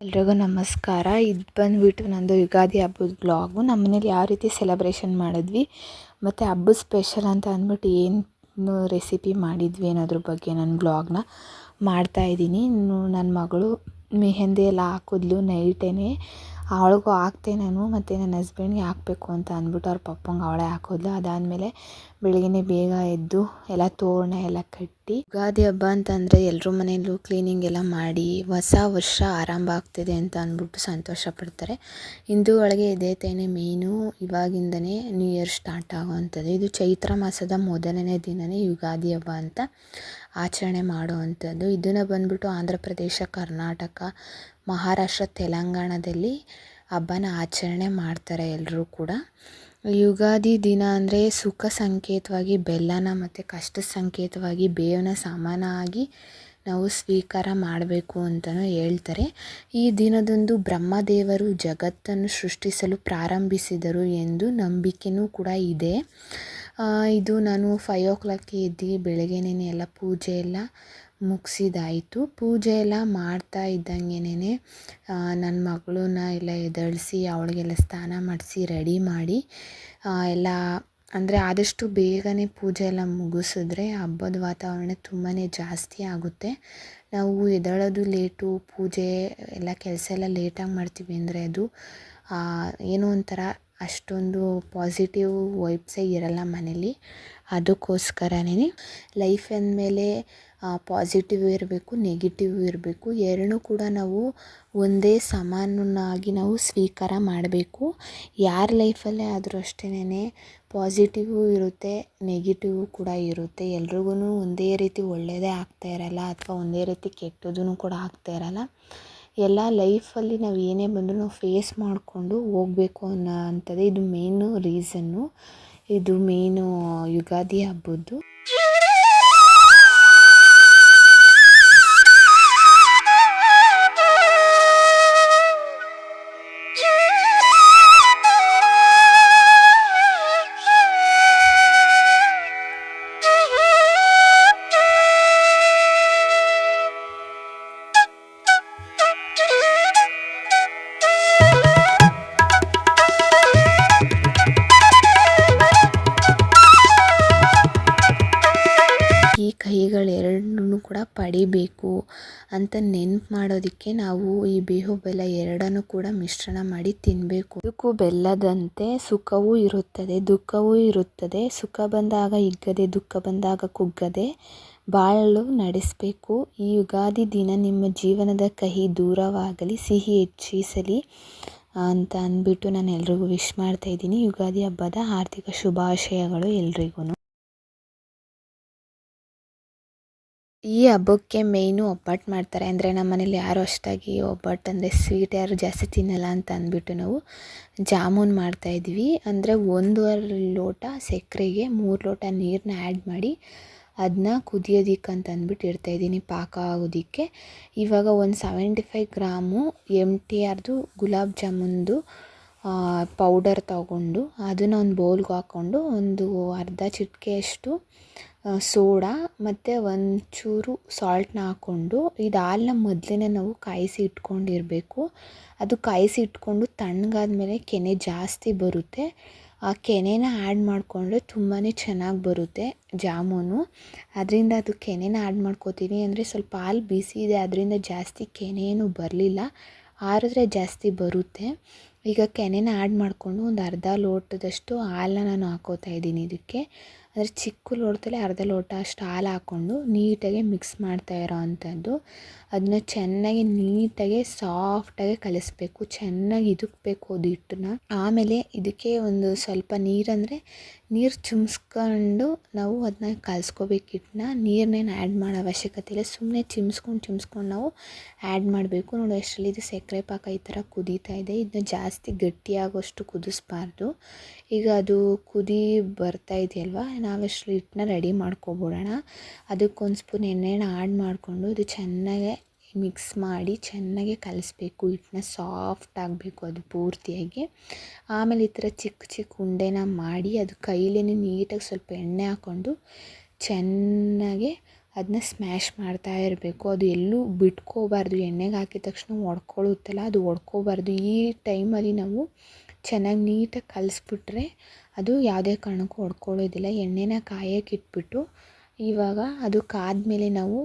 ಎಲ್ರಿಗೂ ನಮಸ್ಕಾರ. ಇದು ಬಂದುಬಿಟ್ಟು ನಂದು ಯುಗಾದಿ ಹಬ್ಬದ ಬ್ಲಾಗು ನಮ್ಮ ಮನೇಲಿ ಯಾವ ರೀತಿ ಸೆಲೆಬ್ರೇಷನ್ ಮಾಡಿದ್ವಿ, ಮತ್ತು ಹಬ್ಬದ ಸ್ಪೆಷಲ್ ಅಂತ ಅಂದ್ಬಿಟ್ಟು ಏನು ರೆಸಿಪಿ ಮಾಡಿದ್ವಿ ಅನ್ನೋದ್ರ ಬಗ್ಗೆ ನನ್ನ ಬ್ಲಾಗ್ನ ಮಾಡ್ತಾಯಿದ್ದೀನಿ ನನ್ನ ಮಗಳು ಮೆಹೆಂದಿ ಎಲ್ಲ ಹಾಕಿದ್ಲು ನೈಟೇ ಅವಳಿಗೂ ಹಾಕ್ತೆ ನಾನು, ಮತ್ತು ನನ್ನ ಹಸ್ಬೆಂಡ್ಗೆ ಹಾಕಬೇಕು ಅಂತ ಅಂದ್ಬಿಟ್ಟು ಅವ್ರ ಪಪ್ಪಂಗೆ ಅವಳೇ ಹಾಕಿದ್ಲು. ಅದಾದಮೇಲೆ ಬೆಳಗ್ಗೆನೇ ಬೇಗ ಎದ್ದು ಎಲ್ಲ ತೋರಣ ಎಲ್ಲ ಕಟ್ಟಿ ಯುಗಾದಿ ಹಬ್ಬ ಅಂತಂದರೆ ಎಲ್ಲರೂ ಮನೆಯಲ್ಲೂ ಕ್ಲೀನಿಂಗ್ ಎಲ್ಲ ಮಾಡಿ ಹೊಸ ವರ್ಷ ಆರಂಭ ಆಗ್ತಿದೆ ಅಂತ ಅಂದ್ಬಿಟ್ಟು ಸಂತೋಷ ಪಡ್ತಾರೆ. ಹಿಂದೂ ಒಳಗೆ ಇದೇ ತೇನೆ ಮೇನು, ಇವಾಗಿಂದನೇ ನ್ಯೂ ಇಯರ್ ಸ್ಟಾರ್ಟ್ ಆಗೋವಂಥದ್ದು. ಇದು ಚೈತ್ರ ಮಾಸದ ಮೊದಲನೇ ದಿನವೇ ಯುಗಾದಿ ಹಬ್ಬ ಅಂತ ಆಚರಣೆ ಮಾಡುವಂಥದ್ದು. ಇದನ್ನು ಬಂದ್ಬಿಟ್ಟು ಆಂಧ್ರ ಪ್ರದೇಶ, ಕರ್ನಾಟಕ, ಮಹಾರಾಷ್ಟ್ರ, ತೆಲಂಗಾಣದಲ್ಲಿ ಹಬ್ಬನ ಆಚರಣೆ ಮಾಡ್ತಾರೆ ಎಲ್ಲರೂ ಕೂಡ. ಯುಗಾದಿ ದಿನ ಅಂದರೆ ಸುಖ ಸಂಕೇತವಾಗಿ, ಬೆಲ್ಲನ ಮತ್ತು ಕಷ್ಟ ಸಂಕೇತವಾಗಿ ಬೇವನ್ನ ಸಮಾನವಾಗಿ ನಾವು ಸ್ವೀಕಾರ ಮಾಡಬೇಕು ಅಂತಲೂ ಹೇಳ್ತಾರೆ. ಈ ದಿನದಂದು ಬ್ರಹ್ಮದೇವರು ಜಗತ್ತನ್ನು ಸೃಷ್ಟಿಸಲು ಪ್ರಾರಂಭಿಸಿದರು ಎಂದು ನಂಬಿಕೆಯೂ ಕೂಡ ಇದೆ. ಇದು ನಾನು ಫೈವ್ ಓ ಕ್ಲಾಕ್ಗೆ ಎದ್ದು ಬೆಳಗ್ಗೆನೇ ಎಲ್ಲ ಪೂಜೆ ಎಲ್ಲ ಮುಗಿಸಿದಾಯಿತು. ಪೂಜೆ ಎಲ್ಲ ಮಾಡ್ತಾ ಇದ್ದಂಗೆನೇ ನನ್ನ ಮಗಳನ್ನ ಎಲ್ಲ ಎದ್ದೇಳಿಸಿ ಅವಳಿಗೆಲ್ಲ ಸ್ನಾನ ಮಾಡಿಸಿ, ರೆಡಿ ಮಾಡಿ ಎಲ್ಲ ಅಂದರೆ ಆದಷ್ಟು ಬೇಗನೆ ಪೂಜೆ ಎಲ್ಲ ಮುಗಿಸಿದ್ರೆ ಹಬ್ಬದ ವಾತಾವರಣ ತುಂಬಾ ಜಾಸ್ತಿ ಆಗುತ್ತೆ. ನಾವು ಎದ್ದೇಳೋದು ಲೇಟು ಪೂಜೆ ಎಲ್ಲ ಕೆಲಸ ಎಲ್ಲ ಲೇಟಾಗಿ ಮಾಡ್ತೀವಿ ಅಂದರೆ ಅದು ಏನೋ ಒಂಥರ ಅಷ್ಟೊಂದು ಪಾಸಿಟಿವ್ ವೈಬ್ಸೇ ಇರಲ್ಲ ಮನೇಲಿ. ಅದಕ್ಕೋಸ್ಕರನೇ ಲೈಫ್ ಅಂದಮೇಲೆ ಪಾಸಿಟಿವ್ ಇರಬೇಕು ನೆಗೆಟಿವ್ ಇರಬೇಕು ಎರಡೂ ಕೂಡ ನಾವು ಒಂದೇ ಸಮಾನನಾಗಿ ನಾವು ಸ್ವೀಕಾರ ಮಾಡಬೇಕು. ಯಾರ ಲೈಫಲ್ಲೇ ಆದರೂ ಅಷ್ಟೇನೆ ಪಾಸಿಟಿವು ಇರುತ್ತೆ ನೆಗೆಟಿವ್ ಕೂಡ ಇರುತ್ತೆ. ಎಲ್ರಿಗೂ ಒಂದೇ ರೀತಿ ಒಳ್ಳೆಯದೇ ಆಗ್ತಾ ಇರಲ್ಲ, ಅಥವಾ ಒಂದೇ ರೀತಿ ಕೆಟ್ಟದ್ದೂ ಕೂಡ ಆಗ್ತಾ ಇರಲ್ಲ. ಎಲ್ಲ ಲೈಫಲ್ಲಿ ನಾವು ಏನೇ ಬಂದರೂ ನಾವು ಫೇಸ್ ಮಾಡಿಕೊಂಡು ಹೋಗಬೇಕು ಅನ್ನೋ ಅಂಥದ್ದೇ ಇದು ಮೇಯ್ನು ರೀಸನ್ನು ಇದು ಮೇಯ್ನು ಯುಗಾದಿ ಹಬ್ಬದ್ದು. ಕೈಗಳೆರಡನ್ನೂ ಕೂಡ ಪಡಿಬೇಕು ಅಂತ ನೆನ್ಪು ಮಾಡೋದಕ್ಕೆ ನಾವು ಈ ಬೇಹು ಬೆಲ್ಲ ಎರಡನ್ನೂ ಕೂಡ ಮಿಶ್ರಣ ಮಾಡಿ ತಿನ್ನಬೇಕು ಇದಕ್ಕೂ ಬೆಲ್ಲದಂತೆ ಸುಖವೂ ಇರುತ್ತದೆ, ದುಃಖವೂ ಇರುತ್ತದೆ. ಸುಖ ಬಂದಾಗ ಹಿಗ್ಗದೆ ದುಃಖ ಬಂದಾಗ ಕುಗ್ಗದೆ ಬಾಳಲು ನಡೆಸಬೇಕು. ಈ ಯುಗಾದಿ ದಿನ ನಿಮ್ಮ ಜೀವನದ ಕಹಿ ದೂರವಾಗಲಿ, ಸಿಹಿ ಹೆಚ್ಚಿಸಲಿ ಅಂತ ಅಂದ್ಬಿಟ್ಟು ನಾನು ಎಲ್ರಿಗೂ ವಿಶ್ ಮಾಡ್ತಾಯಿದ್ದೀನಿ ಯುಗಾದಿ ಹಬ್ಬದ ಆರ್ಥಿಕ ಶುಭಾಶಯಗಳು ಎಲ್ರಿಗೂ ಈ ಹಬ್ಬಕ್ಕೆ ಮೇಯ್ನು ಒಬ್ಬಟ್ಟು ಮಾಡ್ತಾರೆ. ಅಂದರೆ ನಮ್ಮ ಮನೇಲಿ ಯಾರು ಅಷ್ಟಾಗಿ ಒಬ್ಬಟ್ಟು ಅಂದರೆ ಸ್ವೀಟ್ ಯಾರು ಜಾಸ್ತಿ ತಿನ್ನಲ್ಲ ಅಂತ ಅಂದ್ಬಿಟ್ಟು ನಾವು ಜಾಮೂನ್ ಮಾಡ್ತಾಯಿದ್ವಿ ಅಂದರೆ ಒಂದೂವರೆ ಲೋಟ ಸಕ್ಕರೆಗೆ ಮೂರು ಲೋಟ ನೀರನ್ನ ಆ್ಯಡ್ ಮಾಡಿ ಅದನ್ನ ಕುದಿಯೋದಿಕ್ಕೆ ಅಂತ ಅಂದ್ಬಿಟ್ಟು ಇಡ್ತಾಯಿದ್ದೀನಿ ಪಾಕ ಆಗೋದಕ್ಕೆ. ಇವಾಗ ಒಂದು seventy five gram M T ಆರ್ದು ಗುಲಾಬ್ ಜಾಮೂನ್ದು ಪೌಡರ್ ತಗೊಂಡು ಅದನ್ನು ಒಂದು ಬೌಲ್ಗೆ ಹಾಕ್ಕೊಂಡು ಒಂದು ಅರ್ಧ ಚಿಟಿಕೆಯಷ್ಟು ಸೋಡಾ ಮತ್ತು ಒಂಚೂರು ಸಾಲ್ಟನ್ನ ಹಾಕ್ಕೊಂಡು ಇದು ಹಾಲನ್ನ ಮೊದಲೇ ನಾವು ಕಾಯಿಸಿ ಇಟ್ಕೊಂಡಿರಬೇಕು. ಅದು ಕಾಯಿಸಿ ಇಟ್ಕೊಂಡು ತಣ್ಣಗಾದ್ಮೇಲೆ ಕೆನೆ ಜಾಸ್ತಿ ಬರುತ್ತೆ. ಆ ಕೆನೆನ ಆ್ಯಡ್ ಮಾಡಿಕೊಂಡ್ರೆ ತುಂಬಾ ಚೆನ್ನಾಗಿ ಬರುತ್ತೆ ಜಾಮೂನು. ಅದರಿಂದ ಅದು ಕೆನೆನ ಆ್ಯಡ್ ಮಾಡ್ಕೋತೀನಿ ಅಂದರೆ ಸ್ವಲ್ಪ ಹಾಲು ಬಿಸಿ ಇದೆ, ಅದರಿಂದ ಜಾಸ್ತಿ ಕೆನೆ ಏನು ಬರಲಿಲ್ಲ. ಆರಿದ್ರೆ ಜಾಸ್ತಿ ಬರುತ್ತೆ. ಈಗ ಕೆನೆನ ಆ್ಯಡ್ ಮಾಡಿಕೊಂಡು ಒಂದು ಅರ್ಧ ಲೋಟದಷ್ಟು ಹಾಲನ್ನ ನಾನು ಹಾಕ್ಕೋತಾ ಇದ್ದೀನಿ ಇದಕ್ಕೆ. ಅಂದರೆ ಚಿಕ್ಕ ಲೋಟದಲ್ಲಿ ಅರ್ಧ ಲೋಟ ಅಷ್ಟು ಹಾಲು ಹಾಕ್ಕೊಂಡು ನೀಟಾಗಿ ಮಿಕ್ಸ್ ಮಾಡ್ತಾ ಇರೋ ಅಂಥದ್ದು. ಅದನ್ನ ಚೆನ್ನಾಗಿ ನೀಟಾಗಿ ಸಾಫ್ಟಾಗಿ ಕಲಿಸ್ಬೇಕು, ಚೆನ್ನಾಗಿ ಇದುಕಬೇಕು ಅದು ಹಿಟ್ಟನ್ನ. ಆಮೇಲೆ ಇದಕ್ಕೆ ಒಂದು ಸ್ವಲ್ಪ ನೀರಂದರೆ ನೀರು ಚಿಮ್ಸ್ಕೊಂಡು ನಾವು ಅದನ್ನ ಕಲಿಸ್ಕೋಬೇಕು ಹಿಟ್ಟನ್ನ. ನೀರನ್ನೇನು ಆ್ಯಡ್ ಮಾಡೋ ಅವಶ್ಯಕತೆ ಇಲ್ಲ. ಸುಮ್ಮನೆ ಚಿಮ್ಸ್ಕೊಂಡು ಚಿಮ್ಸ್ಕೊಂಡು ನಾವು ಆ್ಯಡ್ ಮಾಡಬೇಕು. ನೋಡಿ ಅಷ್ಟರಲ್ಲಿ ಇದು ಸಕ್ಕರೆ ಪಾಕ ಈ ಥರ ಕುದೀತಾ ಇದೆ. ಇದನ್ನ ಜಾಸ್ತಿ ಗಟ್ಟಿಯಾಗೋಷ್ಟು ಕುದಿಸ್ಬಾರ್ದು. ಈಗ ಅದು ಕುದಿ ಬರ್ತಾ ಇದೆಯಲ್ವ ನಾವಷ್ಟು ಹಿಟ್ಟನ್ನ ರೆಡಿ ಮಾಡ್ಕೊಬಿಡೋಣ. ಅದಕ್ಕೊಂದು ಸ್ಪೂನ್ ಎಣ್ಣೆನ ಆ್ಯಡ್ ಮಾಡಿಕೊಂಡು ಇದು ಚೆನ್ನಾಗೆ ಮಿಕ್ಸ್ ಮಾಡಿ ಚೆನ್ನಾಗಿ ಕಲಿಸ್ಬೇಕು. ಹಿಟ್ಟನ್ನ ಸಾಫ್ಟ್ ಆಗಬೇಕು ಅದು ಪೂರ್ತಿಯಾಗಿ. ಆಮೇಲೆ ಈ ಥರ ಚಿಕ್ಕ ಚಿಕ್ಕ ಉಂಡೆನ ಮಾಡಿ ಅದು ಕೈಲೇ ನೀಟಾಗಿ ಸ್ವಲ್ಪ ಎಣ್ಣೆ ಹಾಕ್ಕೊಂಡು ಚೆನ್ನಾಗಿ ಅದನ್ನ ಸ್ಮ್ಯಾಶ್ ಮಾಡ್ತಾ ಇರಬೇಕು. ಅದು ಎಲ್ಲೂ ಬಿಟ್ಕೋಬಾರ್ದು. ಎಣ್ಣೆಗೆ ಹಾಕಿದ ತಕ್ಷಣ ಒಡ್ಕೊಳ್ಳುತ್ತಲ್ಲ ಅದು ಒಡ್ಕೋಬಾರ್ದು. ಈ ಟೈಮಲ್ಲಿ ನಾವು ಚೆನ್ನಾಗಿ ನೀಟಾಗಿ ಕಲಿಸ್ಬಿಟ್ರೆ ಅದು ಯಾವುದೇ ಕಾರಣಕ್ಕೂ ಒಡ್ಕೊಳ್ಳೋದಿಲ್ಲ. ಎಣ್ಣೆನ ಕಾಯಕ್ಕೆ ಇಟ್ಬಿಟ್ಟು ಇವಾಗ ಅದು ಕಾದ ಮೇಲೆ ನಾವು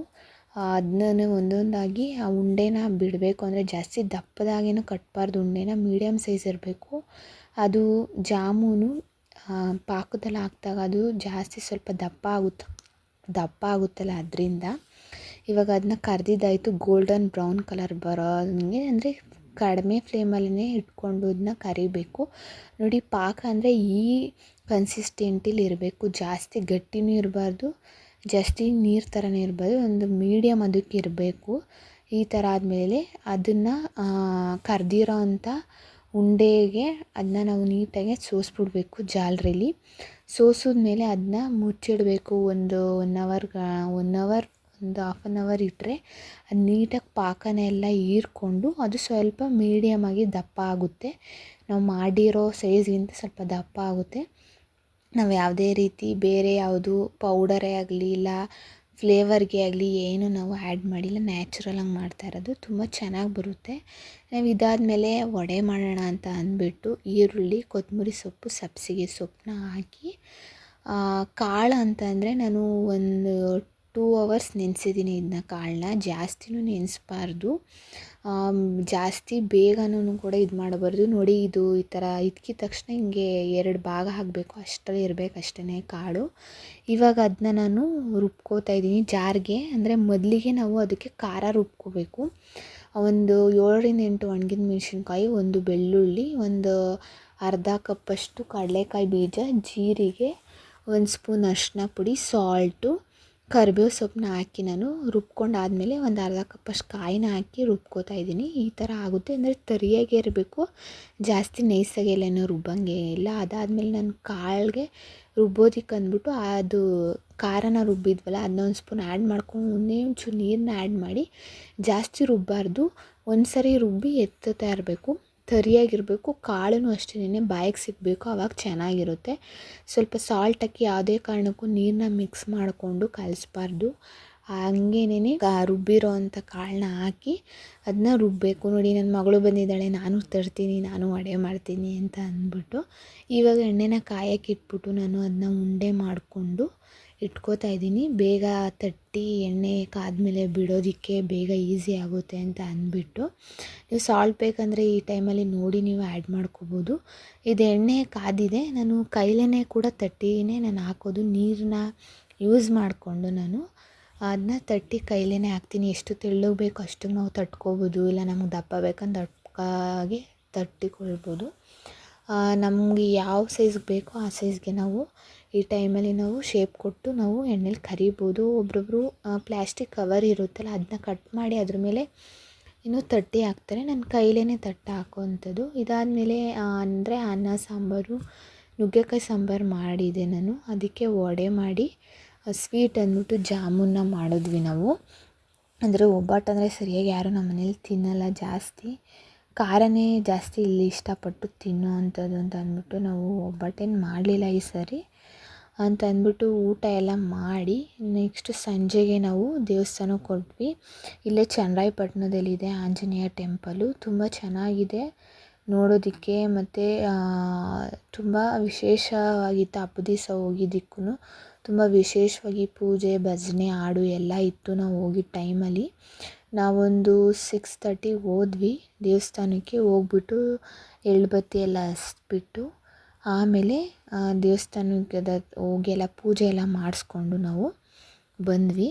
ಅದನ್ನ ಒಂದೊಂದಾಗಿ ಆ ಉಂಡೆನ ಬಿಡಬೇಕು. ಅಂದರೆ ಜಾಸ್ತಿ ದಪ್ಪದಾಗೇನು ಕಟ್ಟಬಾರ್ದು ಉಂಡೆನ ಮೀಡಿಯಮ್ ಸೈಜ್ ಇರಬೇಕು. ಅದು ಜಾಮೂನು ಪಾಕದಲ್ಲಿ ಹಾಕ್ದಾಗ ಅದು ಜಾಸ್ತಿ ಸ್ವಲ್ಪ ದಪ್ಪ ಆಗುತ್ತೆ ದಪ್ಪ ಆಗುತ್ತಲ್ಲ ಅದರಿಂದ. ಇವಾಗ ಅದನ್ನ ಕರ್ದಿದ್ದಾಯಿತು ಗೋಲ್ಡನ್ ಬ್ರೌನ್ ಕಲರ್ ಬರೋ ಹಂಗೆ. ಅಂದರೆ ಕಡಿಮೆ ಫ್ಲೇಮಲ್ಲೇ ಇಟ್ಕೊಂಡು ಅದನ್ನ ಕರಿಬೇಕು. ನೋಡಿ ಪಾಕ ಅಂದರೆ ಈ ಕನ್ಸಿಸ್ಟೆಂಟಿಲಿ ಇರಬೇಕು. ಜಾಸ್ತಿ ಗಟ್ಟಿನೂ ಇರಬಾರ್ದು. ಜಾಸ್ತಿ ನೀರು ಥರನೇ ಇರಬಾರ್ದು ಒಂದು ಮೀಡಿಯಮ್ ಅದಕ್ಕೆ ಇರಬೇಕು. ಈ ಥರ ಆದಮೇಲೆ ಅದನ್ನು ಕರ್ದಿರೋ ಅಂಥ ಉಂಡೆಗೆ ಅದನ್ನ ನಾವು ನೀಟಾಗಿ ಸೋಸ್ಬಿಡ್ಬೇಕು ಜಾಲ್ರಿಲಿ ಸೋಸಿದ ಮೇಲೆ ಅದನ್ನ ಮುಚ್ಚಿಡಬೇಕು ಒಂದು ಒನ್ ಅವರ್ ಒನ್ ಅವರ್ ಒಂದು ಹಾಫ್ ಆನ್ ಅವರ್ ಇಟ್ಟರೆ ಅದು ನೀಟಾಗಿ ಪಾಕನ ಎಲ್ಲ ಹೀರ್ಕೊಂಡು ಅದು ಸ್ವಲ್ಪ ಮೀಡಿಯಮಾಗಿ ದಪ್ಪ ಆಗುತ್ತೆ. ನಾವು ಮಾಡಿರೋ ಸೈಜ್ಗಿಂತ ಸ್ವಲ್ಪ ದಪ್ಪ ಆಗುತ್ತೆ. ನಾವು ಯಾವುದೇ ರೀತಿ ಬೇರೆ ಯಾವುದು ಪೌಡರೇ ಆಗಲಿ ಇಲ್ಲ ಫ್ಲೇವರ್ಗೆ ಆಗಲಿ ಏನು ನಾವು ಆ್ಯಡ್ ಮಾಡಿಲ್ಲ. ನ್ಯಾಚುರಲಾಗಿ ಮಾಡ್ತಾ ಇರೋದು. ತುಂಬ ಚೆನ್ನಾಗಿ ಬರುತ್ತೆ. ನಾವು ಇದಾದಮೇಲೆ ವಡೆ ಮಾಡೋಣ ಅಂತ ಅಂದ್ಬಿಟ್ಟು ಈರುಳ್ಳಿ ಕೊತ್ತಂಬರಿ ಸೊಪ್ಪು ಸಬ್ಬಸಿಗೆ ಸೊಪ್ಪನ್ನ ಹಾಕಿ ಕಾಳು ಅಂತಂದರೆ ನಾನು ಒಂದು ಟೂ ಅವರ್ಸ್ ನೆನೆಸಿದ್ದೀನಿ ಇದನ್ನ ಕಾಳನ್ನ. ಜಾಸ್ತಿನೂ ನೆನೆಸ್ಬಾರ್ದು. ಜಾಸ್ತಿ ಬೇಗನೂ ಕೂಡ ಇದು ಮಾಡಬಾರ್ದು. ನೋಡಿ ಇದು ಈ ಥರ ಇದ್ಕಿದ ತಕ್ಷಣ ಹಿಂಗೆ ಎರಡು ಭಾಗ ಆಗಬೇಕು ಅಷ್ಟರಲ್ಲಿ ಇರಬೇಕು ಅಷ್ಟೇ ಕಾಳು. ಇವಾಗ ಅದನ್ನ ನಾನು ರುಬ್ಕೋತಾ ಇದ್ದೀನಿ ಜಾರ್ಗೆ. ಅಂದರೆ ಮೊದಲಿಗೆ ನಾವು ಅದಕ್ಕೆ ಖಾರ ರುಬ್ಕೋಬೇಕು. ಒಂದು ಏಳರಿಂದ ಎಂಟು ಒಣಗಿದ ಮೆಣಸಿನ್ಕಾಯಿ, ಒಂದು ಬೆಳ್ಳುಳ್ಳಿ, ಒಂದು ಅರ್ಧ ಕಪ್ಪಷ್ಟು ಕಡಲೆಕಾಯಿ ಬೀಜ, ಜೀರಿಗೆ, ಒಂದು ಸ್ಪೂನ್ ಅರಿಶಿನ ಪುಡಿ, ಸಾಲ್ಟು ಕರಿಬೇವು ಸೊಪ್ಪನ್ನ ಹಾಕಿ ನಾನು ರುಬ್ಕೊಂಡಾದಮೇಲೆ ಒಂದು ಅರ್ಧ ಕಪ್ಪಷ್ಟು ಕಾಯಿನ ಹಾಕಿ ರುಬ್ಕೋತಾ ಇದ್ದೀನಿ. ಈ ಥರ ಆಗುತ್ತೆ. ಅಂದರೆ ತರಿಯಾಗೇ ಇರಬೇಕು. ಜಾಸ್ತಿ ನೈಸಾಗೆಲ್ಲನೂ ರುಬ್ಬಂಗೆ ಇಲ್ಲ. ಅದಾದಮೇಲೆ ನಾನು ಕಾಳಿಗೆ ರುಬ್ಬೋದಿಕ್ಕೆ ಅಂದ್ಬಿಟ್ಟು ಅದು ಖಾರನ ರುಬ್ಬಿದ್ವಲ್ಲ, ಅದನ್ನ ಒಂದು ಸ್ಪೂನ್ ಆ್ಯಡ್ ಮಾಡ್ಕೊಂಡು ಒಂದೇ ಒಂಚೂರು ನೀರನ್ನ ಆ್ಯಡ್ ಮಾಡಿ ಜಾಸ್ತಿ ರುಬ್ಬಾರ್ದು. ಒಂದು ಸರಿ ರುಬ್ಬಿ ಎತ್ತುತ್ತಾ ಇರಬೇಕು. ತರಿಯಾಗಿರಬೇಕು ಕಾಳು ಅಷ್ಟೇನೆ ಬಾಯಿಗೆ ಸಿಗಬೇಕು ಆವಾಗ ಚೆನ್ನಾಗಿರುತ್ತೆ. ಸ್ವಲ್ಪ ಸಾಲ್ಟ್ ಹಾಕಿ ಯಾವುದೇ ಕಾರಣಕ್ಕೂ ನೀರನ್ನ ಮಿಕ್ಸ್ ಮಾಡಿಕೊಂಡು ಕಲಿಸ್ಬಾರ್ದು. ಹಂಗೇನೆ ರುಬ್ಬಿರೋ ಅಂಥ ಕಾಳನ್ನ ಹಾಕಿ ಅದನ್ನ ರುಬ್ಬಬೇಕು ನೋಡಿ ನನ್ನ ಮಗಳು ಬಂದಿದ್ದಾಳೆ, ನಾನು ತರ್ತೀನಿ, ನಾನು ಅಡೆ ಮಾಡ್ತೀನಿ ಅಂತ ಅಂದ್ಬಿಟ್ಟು ಇವಾಗ ಎಣ್ಣೆನ ಕಾಯಕ್ಕಿಟ್ಬಿಟ್ಟು ನಾನು ಅದನ್ನ ಉಂಡೆ ಮಾಡಿಕೊಂಡು ಇಟ್ಕೋತಾ ಇದ್ದೀನಿ. ಬೇಗ ತಟ್ಟಿ ಎಣ್ಣೆ ಕಾದ್ಮೇಲೆ ಬಿಡೋದಕ್ಕೆ ಬೇಗ ಈಸಿ ಆಗುತ್ತೆ ಅಂತ ಅಂದ್ಬಿಟ್ಟು. ನೀವು ಸಾಲ್ಟ್ ಬೇಕಂದರೆ ಈ ಟೈಮಲ್ಲಿ ನೋಡಿ ನೀವು ಆ್ಯಡ್ ಮಾಡ್ಕೋಬೋದು. ಇದು ಎಣ್ಣೆ ಕಾದಿದೆ. ನಾನು ಕೈಲೇ ಕೂಡ ತಟ್ಟಿನೇ ನಾನು ಹಾಕೋದು ನೀರನ್ನ ಯೂಸ್ ಮಾಡಿಕೊಂಡು ನಾನು. ಅದನ್ನ ತಟ್ಟಿ ಕೈಲೇ ಹಾಕ್ತೀನಿ. ಎಷ್ಟು ತೆಳ್ಳಗೆ ಬೇಕು ಅಷ್ಟು ನಾವು ತಟ್ಕೋಬೋದು. ಇಲ್ಲ ನಮ್ಗೆ ದಪ್ಪ ಬೇಕಂದ್ರೆ ದಪ್ಪಗೆ ತಟ್ಟಿಕೊಳ್ಬೋದು. ನಮಗೆ ಯಾವ ಸೈಜ್ಗೆ ಬೇಕೋ ಆ ಸೈಜ್ಗೆ ನಾವು ಈ ಟೈಮಲ್ಲಿ ನಾವು ಶೇಪ್ ಕೊಟ್ಟು ನಾವು ಎಣ್ಣೆಲಿ ಕರಿಬೋದು. ಒಬ್ಬೊಬ್ರು ಪ್ಲ್ಯಾಸ್ಟಿಕ್ ಕವರ್ ಇರುತ್ತಲ್ಲ ಅದನ್ನ ಕಟ್ ಮಾಡಿ ಅದ್ರ ಮೇಲೆ ಇನ್ನೂ ತಟ್ಟಿ ಹಾಕ್ತಾರೆ. ನನ್ನ ಕೈಲೇ ತಟ್ಟಿ ಹಾಕೋವಂಥದ್ದು. ಇದಾದಮೇಲೆ ಅಂದರೆ ಅನ್ನ ಸಾಂಬಾರು, ನುಗ್ಗೆಕಾಯಿ ಸಾಂಬಾರು ಮಾಡಿದೆ ನಾನು. ಅದಕ್ಕೆ ವಡೆ ಮಾಡಿ ಸ್ವೀಟ್ ಅಂದ್ಬಿಟ್ಟು ಜಾಮೂನ್ನ ಮಾಡಿದ್ವಿ ನಾವು. ಅಂದರೆ ಒಬ್ಬಟ್ಟು ಅಂದರೆ ಸರಿಯಾಗಿ ಯಾರೂ ನಮ್ಮ ಮನೇಲಿ ತಿನ್ನಲ್ಲ ಜಾಸ್ತಿ. ಖಾರನೇ ಜಾಸ್ತಿ ಇಲ್ಲಿ ಇಷ್ಟಪಟ್ಟು ತಿನ್ನೋ ಅಂಥದ್ದು ಅಂತ ಅಂದ್ಬಿಟ್ಟು ನಾವು ಒಬ್ಬಟ್ಟೇನು ಮಾಡಲಿಲ್ಲ ಈ ಸರಿ. ಅಂತ ಅಂದ್ಬಿಟ್ಟು ಊಟ ಎಲ್ಲ ಮಾಡಿ ನೆಕ್ಸ್ಟ್ ಸಂಜೆಗೆ ನಾವು ದೇವಸ್ಥಾನಕ್ಕೆ ಹೊರಟ್ವಿ. ಇಲ್ಲೇ ಚನ್ನರಾಯಪಟ್ಟಣದಲ್ಲಿದೆ, ಆಂಜನೇಯ ಟೆಂಪಲು. ತುಂಬ ಚೆನ್ನಾಗಿದೆ ನೋಡೋದಕ್ಕೆ ಮತ್ತು ತುಂಬ ವಿಶೇಷವಾಗಿತ್ತು ಹಬ್ಬ ದಿವಸ ಹೋಗಿದ್ದಕ್ಕೂ ತುಂಬ ವಿಶೇಷವಾಗಿ ಪೂಜೆ, ಭಜನೆ, ಹಾಡು ಎಲ್ಲ ಇತ್ತು ನಾವು ಹೋಗಿದ್ದ ಟೈಮಲ್ಲಿ. ನಾವೊಂದು ಸಿಕ್ಸ್ ತರ್ಟಿಗೆ ಹೋದ್ವಿ ದೇವಸ್ಥಾನಕ್ಕೆ, ಹೋಗ್ಬಿಟ್ಟು ಎಳ್ಳುಬತ್ತಿ ಎಲ್ಲ ಹಚ್ಬಿಟ್ಟು ಆಮೇಲೆ ದೇವಸ್ಥಾನಕ್ಕೆ ಹೋಗಿ ಎಲ್ಲ ಪೂಜೆ ಎಲ್ಲ ಮಾಡಿಸ್ಕೊಂಡು ನಾವು ಬಂದ್ವಿ.